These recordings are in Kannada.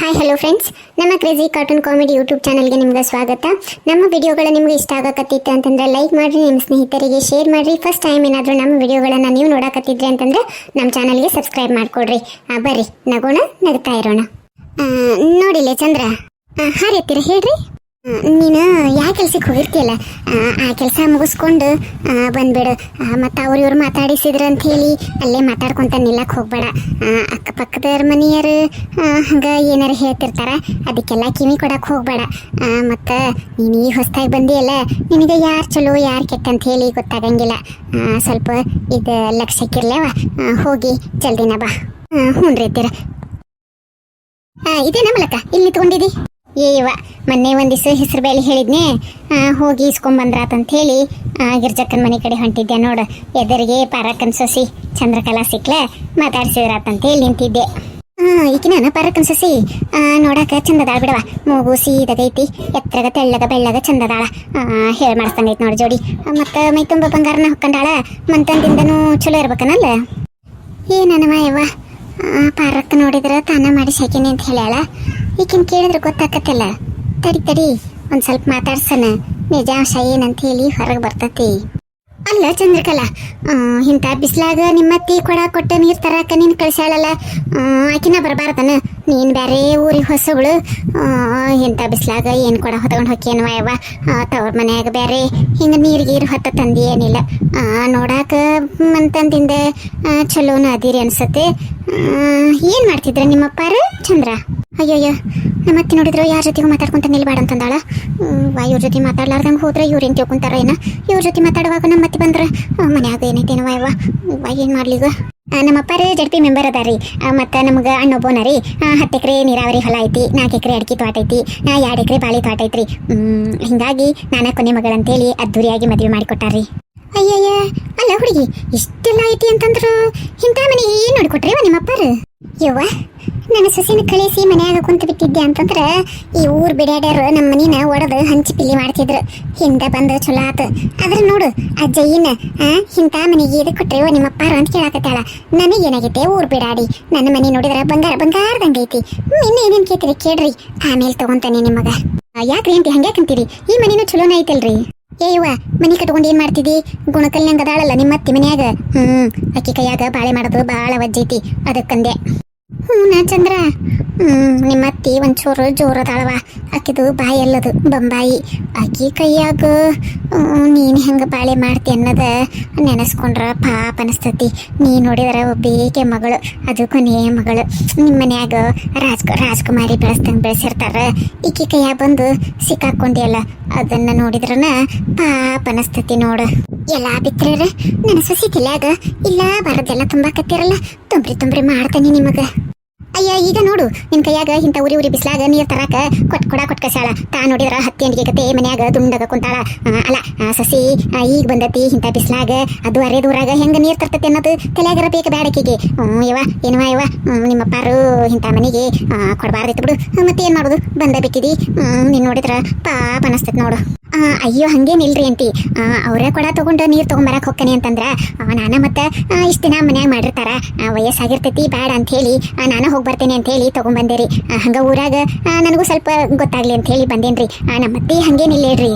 ಹಾಯ್ ಹಲೋ ಫ್ರೆಂಡ್ಸ್ ನಮ್ಮ ಕ್ರೇಜಿ ಕಾರ್ಟೂನ್ ಕಾಮಿಡಿ ಯೂಟ್ಯೂಬ್ ಚಾನಲ್ಗೆ ನಿಮ್ಗೆ ಸ್ವಾಗತ. ನಮ್ಮ ವಿಡಿಯೋಗಳು ನಿಮ್ಗೆ ಇಷ್ಟ ಆಗಕತ್ತಿತ್ತು ಅಂತಂದ್ರೆ ಲೈಕ್ ಮಾಡಿರಿ, ನಿಮ್ಮ ಸ್ನೇಹಿತರಿಗೆ ಶೇರ್ ಮಾಡಿರಿ. ಫಸ್ಟ್ ಟೈಮ್ ಏನಾದರೂ ನಮ್ಮ ವಿಡಿಯೋಗಳನ್ನು ನೀವು ನೋಡಕತ್ತಿದ್ರಿ ಅಂತಂದ್ರೆ ನಮ್ಮ ಚಾನಲ್ಗೆ ಸಬ್ಸ್ಕ್ರೈಬ್ ಮಾಡಿಕೊಡ್ರಿ. ಬರ್ರಿ, ನಗೋಣ, ನಗ್ತಾ ಇರೋಣ. ನೋಡಿಲ್ಲೇ ಚಂದ್ರ. ಹಾಂ ಹೇಳ್ರಿ? ನೀನು ಯಾವ ಕೆಲ್ಸಕ್ಕೆ ಹೋಗಿರ್ತೀಯಲ್ಲ? ಆ, ಕೆಲಸ ಮುಗಿಸ್ಕೊಂಡು ಬಂದ್ಬಿಡು. ಮತ್ತು ಅವ್ರು ಇವ್ರು ಮಾತಾಡಿಸಿದ್ರು ಅಂತ ಹೇಳಿ ಅಲ್ಲೇ ಮಾತಾಡ್ಕೊಂತ ನಿಲ್ಲಕ್ಕೆ ಹೋಗ್ಬೇಡ. ಅಕ್ಕಪಕ್ಕದವ್ರ ಮನೆಯರು ಹಂಗೆ ಏನಾರು ಹೇಳ್ತಿರ್ತಾರ ಅದಕ್ಕೆಲ್ಲ ಕಿವಿ ಕೊಡಕ್ಕೆ ಹೋಗ್ಬೇಡ. ಮತ್ತು ನೀನು ಈ ಹೊಸ್ದಾಗಿ ಬಂದಿಯಲ್ಲ ನಿನಗೆ ಯಾರು ಚಲೋ ಯಾರು ಕೆಟ್ಟ ಅಂತ ಹೇಳಿ ಗೊತ್ತಾಗಂಗಿಲ್ಲ. ಸ್ವಲ್ಪ ಇದು ಲಕ್ಷಕ್ಕಿರ್ಲವ ಹೋಗಿ ಜಲ್ದಿನ ಬಾ. ಹ್ಞೂ ರೀ ಇದೇನ ಮಲಕ? ಇಲ್ಲಿ ನಿಂತ್ಕೊಂಡಿದಿ? ಏವ ಮೊನ್ನೆ ಒಂದು ದಿವಸ ಹೆಸರು ಬೇಲಿ ಹೇಳಿದ್ನೆ. ಹೋಗಿ ಇಸ್ಕೊಂಬಂದ್ರಾತಂತ ಹೇಳಿ ಗಿರ್ಜಕ್ಕನ ಮನೆ ಕಡೆ ಹೊಂಟಿದ್ದೆ ನೋಡು. ಎದುರಿಗೆ ಪಾರಕ್ಕನ್ ಸೊಸಿ, ಚಂದ್ರಕಲಾ ಸಿಕ್ಲ ಮಾತಾಡ್ಸಿದ್ರಾತಂತ ಹೇಳಿ ನಿಂತಿದ್ದೆ. ಹಾಂ ಈಕಿನ ಪಾರಕ್ಕನ್ ಸೊಸಿ? ನೋಡಕ್ಕೆ ನೋಡಾಕ ಚಂದದಾಳ ಬಿಡವ ಮೂಗು ಸೀದಗೈತಿ, ಎತ್ತರಗ ತೆಳ್ಳಗ ಬೆಳ್ಳಗ ಚಂದದಾಳ. ಹೇಳಿ ಮಾಡಿಸ್ತಂಗೈತಿ ನೋಡಿ ಜೋಡಿ. ಮತ್ತು ಮೈ ತುಂಬ ಬಂಗಾರನ ಹೊಕ್ಕಂಡಾಳ ಮಂತಂದಿಂದನೂ ಚಲೋ ಇರ್ಬೇಕನಲ್ಲ? ಏನನವ ಯವ್ವ. ಪಾರಕ್ಕ ನೋಡಿದ್ರೆ ತಾನ ಮಾಡಿ ಸಾಕಿನಿ ಅಂತ ಹೇಳ್ಯಾಳ. ಈಕಿನ್ ಕೇಳಿದ್ರೆ ಗೊತ್ತಾಕತ್ತಲ್ಲ. ತಡಿ ತಡಿ ಒಂದು ಸ್ವಲ್ಪ ಮಾತಾಡ್ಸನ. ನಿಜಾಂಶ ಏನಂತ ಹೇಳಿ ಹೊರಗೆ ಬರ್ತತಿ. ಅಲ್ಲ ಚಂದ್ರಕಲಾ ಇಂಥ ಬಿಸ್ಲಾಗ ನಿಮ್ಮತ್ತಿ ಕೊಡ ಕೊಟ್ಟ ನೀರ್ ತರಾಕ ನೀನು ಕಳಿಸ್ಯಾಳಲ್ಲ? ಆಕಿನ ಬರಬಾರ್ದನ? ನೀನು ಬೇರೆ ಊರಿಗೆ ಹೊಸಗಳು ಇಂಥ ಬಿಸಿಲಾಗ ಏನ್ ಕೊಡ ಹೊತ್ಕೊಂಡು ಹೊಕ್ಕೇನು ಯವ್ವ? ತವ್ರ ಮನ್ಯಾಗ ಬೇರೆ ಹಿಂಗ ನೀರ್ ಗೀರು ಹೊತ್ತ ತಂದಿ ಏನಿಲ್ಲ. ನೋಡಾಕ ಮಂತಂದಿಂದ ಆ, ಚಲೋನ ಅದಿರಿ ಅನ್ಸತ್ತೆ. ಏನ್ ಮಾಡ್ತಿದ್ರ ನಿಮ್ಮಪ್ಪಾರ ಚಂದ್ರ? ಅಯ್ಯಯ್ಯೋ, ನಮ್ಮ ಅತ್ತಿ ನೋಡಿದ್ರು ಯಾರ ಜೊತೆಗೂ ಮಾತಾಡ್ಕೊಂತ ನಿಲ್ಬೇಡ ಅಂತಂದಾಳ. ವಾ, ಇವ್ರ ಜೊತೆ ಮಾತಾಡ್ಲಾರ್ದಂಗೆ ಹೋದ್ರೆ ಇವ್ರು ಏನ್ ತಿಳ್ಕೊಂತಾರ ಏನ? ಇವ್ರ ಜೊತೆ ಮಾತಾಡುವಾಗ ನಮ್ಮ ಅತ್ತಿ ಬಂದ್ರ ಮನ್ಯಾಗ ಏನೈತೇನೋ ಯವ್ವ ವಾ ಏನ್ ಮಾಡ್ಲಿಗ ನಮ್ಮ ಅಪ್ಪಾರ ಮೆಂಬರ್ ಅದ ಅದಾರಿ ಮತ್ತು ನಮ್ಗೆ ಅಣ್ಣೊಬ್ಬನ ರೀ. ಹತ್ತು ಎಕರೆ ನೀರಾವರಿ ಹೊಲ ಐತಿ, ನಾಲ್ಕು ಎಕರೆ ಅಡಿಕೆ ತೋಟ ಐತಿ ಎರಡು ಎಕರೆ ಬಾಳಿ ತೋಟ ಐತ್ರಿ. ಹಿಂಗಾಗಿ ನಾನ ಕೊನೆ ಮಗಳಂತೇಳಿ ಅದ್ದೂರಿಯಾಗಿ ಮದುವೆ ಮಾಡಿಕೊಟ್ಟಾರ್ರಿ ಅಯ್ಯಯ್ಯ, ಅಲ್ಲ ಹುಡುಗಿ, ಇಷ್ಟೆಲ್ಲ ಐತಿ ಅಂತಂದ್ರು, ಇಂಥ ಮನೆ ಏನು ನೋಡ್ಕೊಟ್ರಿ ನಿಮ್ಮ ಅಪ್ಪಾರ? ಯವ್ವ ನನ್ನ ಸೊಸಿನ ಕಳಿಸಿ ಮನ್ಯಾಗ ಕುಂತು ಬಿಟ್ಟಿದ್ದೆ ಅಂತಂದ್ರ ಈ ಊರ್ ಬಿಡಾಡ್ಯಾರು ನಮ್ಮ ಮನಿನ ಒಡೆದು ಹಂಚಿ ಪಿಲ್ಲಿ ಮಾಡ್ತಿದ್ರು. ಹಿಂದ ಬಂದು ಚಲೋ ಆತು. ಆದ್ರೆ ನೋಡು, ಆ ಇಂಥ ಮನೆಗೆ ಇದು ಕೊಟ್ರೆ ನಿಮ್ಮ ಅಪ್ಪಾರು ಅಂತ ಕೇಳಾಕತ್ತಾಳ. ನನಗೇನಾಗೈತೆ ಊರ್ ಬಿಡಾಡಿ. ನನ್ನ ಮನೆ ನೋಡಿದ್ರ ಬಂಗಾರ ಬಂಗಾರದಂಗೈತಿ. ಇನ್ನು ಏನೇನ್ ಕೇಳ್ತೀರಿ ಕೇಳ್ರಿ. ಆಮೇಲೆ ತಗೊಂತಾನೆ ನಿಮಗ ಯಾಕ್ರಿ ಅಂತಿ ಹಂಗ್ಯಾಕಂತೀರಿ ಈ ಮನೇನು ಚಲೋನ ಐತಲ್ರಿ? ಏಯವ್ವ ಮನಿ ಕಟ್ಕೊಂಡು ಏನ್ ಮಾಡ್ತಿದಿ? ಗುಣಕಲ್ನಂಗ ಅದಾಳಲ್ಲ ನಿಮ್ಮ ಅತ್ತಿ ಮನ್ಯಾಗ ಹ್ಮ್. ಅಕ್ಕಿ ಕೈಯಾಗ ಬಾಳೆ ಮಾಡೋದು ಬಾಳ ವಜ್ಜೈತಿ. ಅದಕ್ಕಂದೆ. ಹ್ಞೂ ಚಂದ್ರ. ಹ್ಮ್, ನಿಮ್ಮ ಅತ್ತಿ ಒಂಚೂರು ಜೋರಾದಳವ್ವ ಆಕೆದು ಬಾಯಿ ಅಲ್ಲದು ಬಂಬಾಯಿ. ಆಕಿ ಕೈಯಾಗ ನೀನು ಹೆಂಗೆ ಬಾಳೆ ಮಾಡ್ತಿ ಅನ್ನದ ನೆನೆಸ್ಕೊಂಡ್ರ ಪಾಪ ಅನಸ್ತತಿ. ನೀ ನೋಡಿದ್ರ ಒಬ್ಬೇಕೆ ಮಗಳು, ಅದು ಕೊನೆಯ ಮಗಳು. ನಿಮ್ಮ ಮನ್ಯಾಗ ರಾಜ್, ರಾಜ್ಕುಮಾರಿ ಬೆಳೆಸ್ದಂಗೆ ಬೆಳೆಸಿರ್ತಾರ. ಈಕಿ ಕೈಯಾಗ ಬಂದು ಸಿಕ್ಕಾಕೊಂಡಿಯಲ್ಲ, ಅದನ್ನ ನೋಡಿದ್ರನ ಪಾಪ ಅನಸ್ತತಿ ನೋಡು. ಎಲ್ಲ ಬಿತ್ತಿರ ನನ್ನ ಸೊಸಿ ತಲ್ಯಾಗ ಇಲ್ಲ, ಬರದೆಲ್ಲ ತುಂಬಾಕತ್ತಿರಲ್ಲ. ತುಂಬ್ರಿ ತುಂಬ್ರಿ ಮಾಡ್ತಾನೆ ನಿಮಗ. ಅಯ್ಯ, ಈಗ ನೋಡು. ನಿನ್ ಕೈಯಾಗ ಇಂಥ ಉರಿ ಉರಿ ಬಿಸ್ಲಾಗ ನೀರ್ ತರಾಕ ಕೊಟ್ ಕೊಡ ಕೊಟ್ ಕಸಾಳ. ತಾ ನೋಡಿದ್ರ ಹತ್ತಿ ಅಂಡಿಗೆ ಕತೆ ಮನ್ಯಾಗ ದುಂಡಗ ಕುಂತಾಳ. ಅಲ್ಲ ಸಸಿ ಈಗ ಬಂದತಿ ಇಂಥ ಬಿಸ್ಲಾಗ. ಅದು ಅರೆ ದೂರಾಗ ಹೆಂಗ ನೀರ್ ತರ್ತತಿ ಅನ್ನೋದು ತಲೆಯಾಗರ ಬೇಕ ಬ್ಯಾಡಕಿಗೆ ಇವ ಏನವ ಇವ ಹ್ಮ್, ನಿಮ್ಮಪ್ಪಾರು ಇಂಥ ಮನೆಗೆ ಕೊಡ್ಬಾರ್ದಿತ್ತು ಬಿಡು. ಮತ್ತೆ ಏನ್ ಮಾಡುದು? ಬಂದ ಹ್ಮ್, ನೀನ್ ನೋಡಿದ್ರ ಪಾಪ ಅನಸ್ತೈತ್ ನೋಡು. ಅಯ್ಯೋ ಹಂಗೇನಿಲ್ರಿ ಅಂತಿ ಅವರೇ ಕೊಡ ತೊಗೊಂಡು ನೀರು ತೊಗೊಂಬರಕ್ಕೆ ಹೋಗ್ತಾನೆ ಅಂತಂದ್ರ ನಾನ ಮತ್ತೆ ಇಷ್ಟು ದಿನ ಮನ್ಯಾಗ ಮಾಡಿರ್ತಾರ. ವಯಸ್ಸಾಗಿರ್ತೈತಿ ಬೇಡ ಅಂತ ಹೇಳಿ ನಾನ ಹೋಗಿ ಬರ್ತೇನೆ ಅಂತ ಹೇಳಿ ತಗೊಂಬಂದೇರಿ. ಆ, ಹಂಗ ಊರಾಗ ನನಗೂ ಸ್ವಲ್ಪ ಗೊತ್ತಾಗ್ಲಿ ಅಂತ ಹೇಳಿ ಬಂದೇನ್ರಿ. ನಮ್ಮ ಅತ್ತಿ ಹಂಗೇನಿಲ್ಲ ಹೇಳ್ರಿ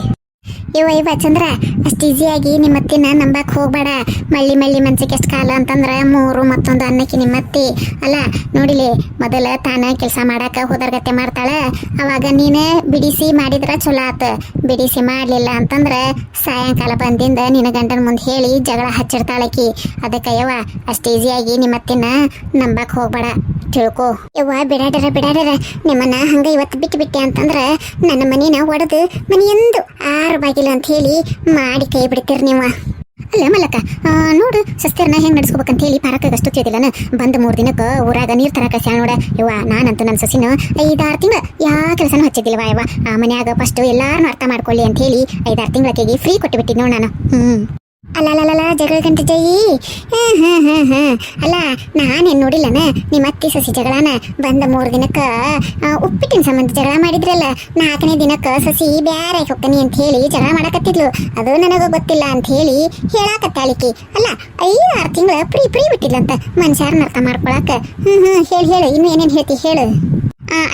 ಇವ ಇವ ಚಂದ್ರ, ಅಷ್ಟು ಈಸಿಯಾಗಿ ನಿಮ್ಮ ಅತ್ತಿನ ನಂಬಕ್ ಹೋಗ್ಬೇಡ. ಮಳ್ಳಿ ಮಳ್ಳಿ ಮನ್ಸಿಗೆ ಎಷ್ಟು ಕಾಲ ಅಂತಂದ್ರೆ ಮೂರು ಮತ್ತೊಂದು ಅನ್ನಕ್ಕೆ ನಿಮ್ಮ ಅತ್ತಿ. ಅಲ್ಲ, ನೋಡಿಲಿ, ಮೊದಲ ತಾನ ಕೆಲಸ ಮಾಡಾಕ ಹೋದರ್ಗತೆ ಮಾಡ್ತಾಳೆ. ಅವಾಗ ನೀನೇ ಬಿಡಿಸಿ ಮಾಡಿದ್ರ ಚಲೋ ಆತ. ಬಿಡಿಸಿ ಮಾಡಲಿಲ್ಲ ಅಂತಂದ್ರೆ ಸಾಯಂಕಾಲ ಬಂದಿಂದ ನಿನ್ನ ಗಂಡನ ಮುಂದೆ ಹೇಳಿ ಜಗಳ ಹಚ್ಚಿಡ್ತಾಳಕಿ. ಅದಕ್ಕೆ ಯವ್ವ, ಅಷ್ಟು ಈಸಿಯಾಗಿ ನಿಮ್ಮ ಅತ್ತಿನ ನಂಬಕ್ ಹೋಗ್ಬೇಡ. ತಿಳ್ಕೊ. ಯವ್ವ ಬಿಡಾಡರ ಬಿಡಾಡರ ನಿಮ್ಮನ್ನ ಹಂಗ ಇವತ್ತು ಬಿಟ್ಟು ಬಿಟ್ಟೆ ಅಂತಂದ್ರ ನನ್ನ ಮನಿನ ಒಡೆದು ಮನೆಯಂದು ಆರು ಬಾಗಿಲು ಅಂತ ಹೇಳಿ ಮಾಡಿ ಕೈ ಬಿಡ್ತೀರಿ ನೀವು. ಅಲ್ಲ ಮಲ್ಲಕ್ಕ ಆ, ನೋಡು ಸಸ್ತಿರ್ನ ಹೆಂಗ್ ನಡ್ಸ್ಕೋಬೇಕಂತ ಹೇಳಿ ಪಾರಕ್ಕಾಗ ಅಷ್ಟು ತಿಳಿದಿಲ್ಲನ ಬಂದ್ ಮೂರು ದಿನಕ್ಕ ಊರಾಗ ನೀರ್ ತರಕ ಸ್ಯಾ ನೋಡ. ಯವ್ವ ನಾನಂತೂ ನನ್ನ ಸಸಿನ ಐದಾರು ತಿಂಗಳ ಯಾ ಕೆಲಸನೂ ಹಚ್ಚಿದ್ದಿಲ್ವ ಯವ್ವ. ಆ ಮನ್ಯಾಗ ಫಸ್ಟ್ ಎಲ್ಲಾರನು ಅರ್ಥ ಮಾಡ್ಕೊಳ್ಳಿ ಅಂತ ಹೇಳಿ ಐದಾರು ತಿಂಗಳಕ್ಕೆಗೆ ಫ್ರೀ ಕೊಟ್ಟು ಬಿಟ್ಟಿದ್ ನೋಡ್ ನಾನು. ಹ್ಮ್. ಅಲ್ಲಲ್ಲ ಜಗಳ ಗಂಟೆ ಜೈ. ಹ್ಮ್ ಹ್ಮ್ ಹಾ ಹ್ಮ್ ಅಲ್ಲ ನಾನೇನು ನೋಡಿಲ್ಲನ? ನಿಮ್ಮ ಅತ್ತಿ ಸಸಿ ಜಗಳನ ಬಂದ ಮೂರು ದಿನಕ್ಕ ಉಪ್ಪಿಟ್ಟಿನ ಸಂಬಂಧ ಜಗಳ ಮಾಡಿದ್ರಲ್ಲ, ನಾಲ್ಕನೇ ದಿನಕ್ಕ ಸಸಿ ಬ್ಯಾರೆ ಹೋಗ್ತಾನೆ ಅಂತ ಹೇಳಿ ಜಗಳ ಮಾಡಕತ್ತಿದ್ಲು. ಅದು ನನಗೂ ಗೊತ್ತಿಲ್ಲ ಅಂತ ಹೇಳಿ ಹೇಳಾಕತ್ತಾಳಿಕಿ ಅಲ್ಲ, ಐದಾರು ತಿಂಗಳ ಪ್ರೀ ಪ್ರೀ ಬಿಟ್ಟಿದ್ಲಂತ ಮನುಷ್ಯಾರನ್ನ ಅರ್ಥ ಮಾಡ್ಕೊಳಕ. ಹ್ಮ್ ಹ್ಮ್, ಹೇಳಿ, ಹೇಳು. ಇನ್ನು ಏನೇನು ಹೇಳ್ತಿ ಹೇಳು.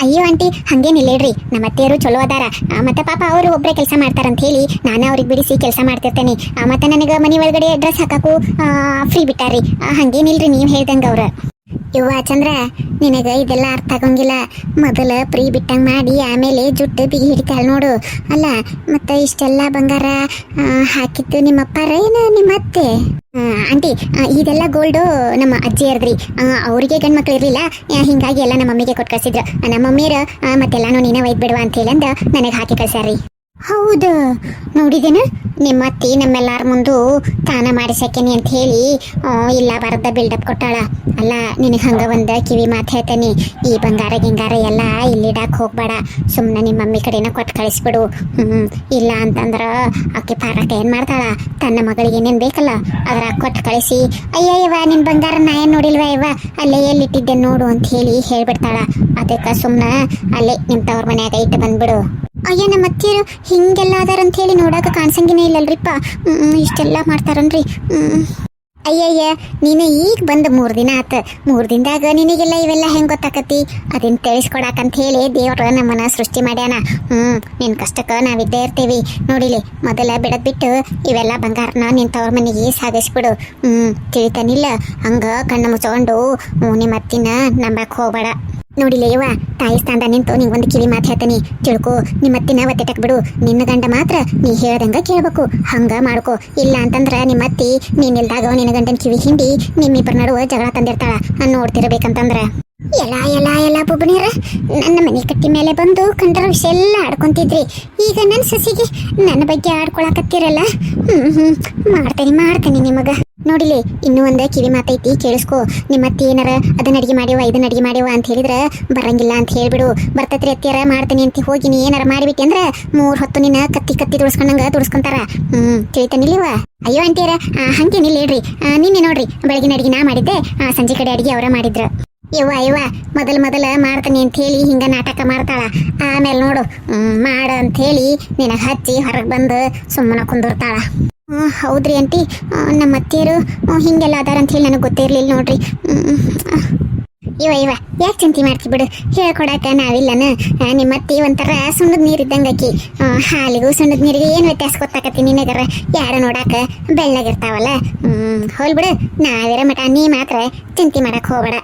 ಅಯ್ಯೋ ಆಂಟಿ ಹಂಗೇನಿಲ್ಲ ಹೇಳ್ರಿ. ನಮ್ಮ ಅತ್ತೆಯರು ಚಲೋ ಅದಾರ. ಮತ್ತೆ ಪಾಪ ಅವರು ಒಬ್ಬರೇ ಕೆಲಸ ಮಾಡ್ತಾರಂತ ಹೇಳಿ ನಾನು ಅವ್ರಿಗೆ ಬಿಡಿಸಿ ಕೆಲಸ ಮಾಡ್ತಿರ್ತೇನೆ. ಮತ್ತೆ ನನಗೆ ಮನೆ ಒಳಗಡೆ ಡ್ರೆಸ್ ಹಾಕಕ್ಕೂ ಫ್ರೀ ಬಿಟ್ಟಾರಿ ಹಂಗೇನಿಲ್ರಿ ನೀವು ಹೇಳ್ದಂಗೆ ಅವ್ರ. ಯವ್ವ ಚಂದ್ರ, ನಿನಗ ಇದೆಲ್ಲ ಅರ್ಥ ಆಗಂಗಿಲ್ಲ ಮೊದಲ ಪ್ರೀ ಬಿಟ್ಟಂಗ್ ಮಾಡಿ, ಆಮೇಲೆ ಜುಟ್ಟು ಬಿಗಿ ಹಿಡಿತಾಳ ನೋಡು. ಅಲ್ಲ, ಮತ್ತೆ ಇಷ್ಟೆಲ್ಲ ಬಂಗಾರ ಹಾಕಿದ್ದು ನಿಮ್ಮ ಅಪ್ಪಾರ ಏನ ನಿಮ್ಮ ಅತ್ತೆ ಆಂಟಿ ಇದೆಲ್ಲ ಗೋಲ್ಡು ನಮ್ಮ ಅಜ್ಜಿ ಅರ್ದ್ರಿ ಅವರಿಗೆ ಗಂಡ್ ಮಕ್ಳು ಇರಲಿಲ್ಲ ಹಿಂಗಾಗಿ ಎಲ್ಲ ನಮ್ಮ ಮಮ್ಮಿಗೆ ಕೊಟ್ಟು ಕಳ್ಸಿದ್ರು. ನಮ್ಮ ಮಮ್ಮಿಯರು ಮತ್ತೆಲ್ಲಾನು ನೀನೇ ಒಯ್ದು ಬಿಡುವ ಅಂತ ಹೇಳಿ ನನಗೆ ಹಾಕಿ ಕಳ್ಸ್ಯಾರಿ ಹೌದು. ನೋಡಿದೇನ? ನಿಮ್ಮ ಅತ್ತಿ ನಮ್ಮೆಲ್ಲರ ಮುಂದು ತಾನ ಮಾಡಿಸಕ್ಕೆನಿ ಅಂತ ಹೇಳಿ ಇಲ್ಲ ಬರದ ಬಿಲ್ಡಪ್ ಕೊಟ್ಟಾಳ. ಅಲ್ಲ, ನಿನಗೆ ಹಂಗ ಒಂದ ಕಿವಿ ಮಾತು ಹೇಳ್ತೇನೆ. ಈ ಬಂಗಾರ ಗಿಂಗಾರ ಎಲ್ಲ ಇಲ್ಲಿಡಕ್ಕೆ ಹೋಗ್ಬೇಡ. ಸುಮ್ಮನೆ ನಿಮ್ಮ ಮಮ್ಮಿ ಕಡೆನ ಕೊಟ್ಟು ಕಳಿಸ್ಬಿಡು. ಹ್ಞೂ ಇಲ್ಲ ಅಂತಂದ್ರೆ ಆಕೆ ಪಾರಾಟ ಏನು ಮಾಡ್ತಾಳ? ತನ್ನ ಮಗಳಿಗೆ ಏನೇನು ಬೇಕಲ್ಲ ಅದ್ರ ಕೊಟ್ಟು ಕಳಿಸಿ ಅಯ್ಯಯ್ಯವ ನಿನ್ ಬಂಗಾರ ನಾ ಏನು ನೋಡಿಲ್ವ ಇವ? ಅಲ್ಲೇ ಎಲ್ಲಿಟ್ಟಿದ್ದೆ ನೋಡು ಅಂತ ಹೇಳಿ ಹೇಳ್ಬಿಡ್ತಾಳ. ಅದಕ್ಕೆ ಸುಮ್ಮನೆ ಅಲ್ಲೇ ನಿಮ್ಮ ತವ್ರ ಮನ್ಯಾಗ ಇಟ್ಟು ಬಂದ್ಬಿಡು. ಅಯ್ಯ, ನಮ್ಮ ಅತ್ತಿಯರು ಹಿಂಗೆಲ್ಲ ಅದಾರಂತ ಹೇಳಿ ನೋಡಾಕ ಕಾಣಿಸಂಗಿನೇ ಇಲ್ಲಲ್ರಿಪ್ಪ. ಇಷ್ಟೆಲ್ಲ ಮಾಡ್ತಾರನ್ರಿ. ಅಯ್ಯಯ್ಯ, ನೀನು ಈಗ ಬಂದು ಮೂರು ದಿನ ಆತ. ಮೂರು ದಿನದಾಗ ನಿನಗೆಲ್ಲ ಇವೆಲ್ಲ ಹೆಂಗ್ ಗೊತ್ತಾಕತಿ ಅದನ್ನ ತಿಳಿಸ್ಕೊಡಾಕಂತ ಹೇಳಿ ದೇವ್ರ ನಮ್ಮನ್ನ ಸೃಷ್ಟಿ ಮಾಡ್ಯಾನ. ಹ್ಮ್ ನಿನ್ನ ಕಷ್ಟಕ್ಕೆ ನಾವಿದ್ದೇ ಇರ್ತೀವಿ. ನೋಡಿಲಿ, ಮೊದಲ ಬಿಡದ್ ಬಿಟ್ಟು ಇವೆಲ್ಲ ಬಂಗಾರನ ನಿನ್ ತವ್ರ ಮನೆಗೆ ಸಾಗಿಸ್ಬಿಡು. ಹ್ಮ್, ತಿಳಿತಾನಿಲ್ಲ. ಹಂಗೆ ಕಣ್ಣು ಮುಚ್ಕೊಂಡು ನಿಮ್ಮ ಅತ್ತಿನ ನಂಬಕ್ ಹೋಗ್ಬೇಡ. ನೋಡಿಲ್ಲ ಯವ್ವ. ತಾಯಿ ಸ್ಥಾನದ ನಿಂತು ನಿಂಗೆ ಒಂದು ಕಿವಿ ಮಾತು ಹೇಳ್ತೀನಿ. ತಿಳ್ಕೊ, ನಿಮ್ಮ ಅತ್ತಿನ ಒತ್ತೆಟಕ್ ಬಿಡು ನಿನ್ನ ಗಂಡ ಮಾತ್ರ ನೀ ಹೇಳ್ದಂಗ ಕೇಳ್ಬೇಕು. ಹಂಗ ಮಾಡ್ಕೊ. ಇಲ್ಲ ಅಂತಂದ್ರ ನಿಮ್ಮ ಅತ್ತಿ, ನೀನ್ ಇಲ್ದಾಗ ನಿನ್ನ ಗಂಡನ ಕಿವಿ ಹಿಂಡಿ ನಿಮ್ಮಿಬ್ಬರ ನಡುವೆ ಜಗಳ ತಂದಿರ್ತಾಳ. ನಾನ್ ನೋಡ್ತಿರ್ಬೇಕಂತಂದ್ರ. ಎಲ್ಲ ಎಲ್ಲ ಎಲ್ಲ ಬುಬ್ಬನಿಯರ ನನ್ನ ಮನೆ ಕಟ್ಟಿ ಮೇಲೆ ಬಂದು ಕಂಡ್ರ ವಿಷಯ ಎಲ್ಲ ಆಡ್ಕೊಂತಿದ್ರಿ. ಈಗ ನನ್ನ ಸಸಿಗೆ ನನ್ನ ಬಗ್ಗೆ ಆಡ್ಕೊಳಕತ್ತೀರಲ್ಲ? ಹ್ಮ್ ಹ್ಮ್. ಮಾಡ್ತೇನೆ ಮಾಡ್ತೇನೆ ನಿಮಗ. ನೋಡಿಲಿ, ಇನ್ನೂ ಒಂದು ಕಿವಿ ಮಾತೈತಿ, ಕೇಳಿಸ್ಕೊ. ನಿಮ್ಮ ಅತ್ತಿ ಏನಾರ ಅದನ್ನ ಅಡಿಗೆ ಮಾಡ್ಯವ ಇದನ್ನ ಅಡಿಗೆ ಮಾಡ್ಯವ ಅಂತ ಹೇಳಿದ್ರ, ಬರಂಗಿಲ್ಲ ಅಂತ ಹೇಳ್ಬಿಡು. ಬರ್ತತ್ರಿ ಅತ್ತಿಯಾರ, ಮಾಡ್ತೇನೆ ಅಂತ ಹೋಗಿ, ನೀ ಏನಾರ ಮಾಡಿಬಿಟ್ಟಿ ಅಂದ್ರೆ, ಮೂರ್ ಹೊತ್ತು ನಿನ್ನ ಕತ್ತಿ ಕತ್ತಿ ತುಳ್ಸ್ಕೊಂಡಂಗ ತುಳ್ಸ್ಕೊಂತಾರ ಹ್ಮ್ ತಿಳಿತಾನಿಲ್ವ ಅಯ್ಯೋ ಅಂತೀರ ಹಂಗೇನಿಲ್ಲ ಹೇಳ್ರಿ. ನಿನ್ನೆ ನೋಡ್ರಿ, ಬೆಳಗಿನ ಅಡಿಗೆ ನಾ ಮಾಡಿದ್ದೆ. ಸಂಜೆ ಕಡೆ ಅಡಿಗೆ ಅವರ ಮಾಡಿದ್ರ. ಯವ್ವ ಯವ್ವ, ಮೊದಲ ಮೊದಲ ಮಾಡ್ತಾನೆ ಅಂತ ಹೇಳಿ ಹಿಂಗ ನಾಟಕ ಮಾಡ್ತಾಳ. ಆಮೇಲೆ ನೋಡು ಮಾಡ ಅಂತ ಹೇಳಿ ನಿನಗೆ ಹಚ್ಚಿ ಹೊರಗೆ ಬಂದು ಸುಮ್ಮನೆ ಕುಂದಿರ್ತಾಳ. ಹೌದ್ರಿ ಆಂಟಿ. ನಮ್ಮ ಅತ್ತಿಯರು ಹಿಂಗೆಲ್ಲ ಅದಾರಂತ ಹೇಳಿ ನನಗೆ ಗೊತ್ತಿರ್ಲಿಲ್ಲ ನೋಡ್ರಿ. ಇವ ಇವ ಯಾಕೆ ಚಿಂತೆ ಮಾಡ್ತಿ ಬಿಡು. ಹೇಳ್ಕೊಡಕ ನಾವಿಲ್ಲನ. ನಿಮ್ಮ ಅತ್ತಿ ಒಂಥರ ಸುಣ್ಣದ ನೀರು ಆ, ಹಾಲಿಗೂ ಸುಣ್ಣದ ನೀರಿಗೆ ಏನು ವ್ಯತ್ಯಾಸ ಗೊತ್ತಾಕತಿ ನಿನಗರ? ಯಾರ ನೋಡಾಕ ಬೆಳ್ಳಗಿರ್ತಾವಲ್ಲ? ಹ್ಮ್ ಹೋಲ್ ಬಿಡು. ನಾವಿರ ಮಟ ನೀ ಮಾತ್ರ ಚಿಂತೆ ಮಾಡಕ್ ಹೋಗ್ಬೇಡ.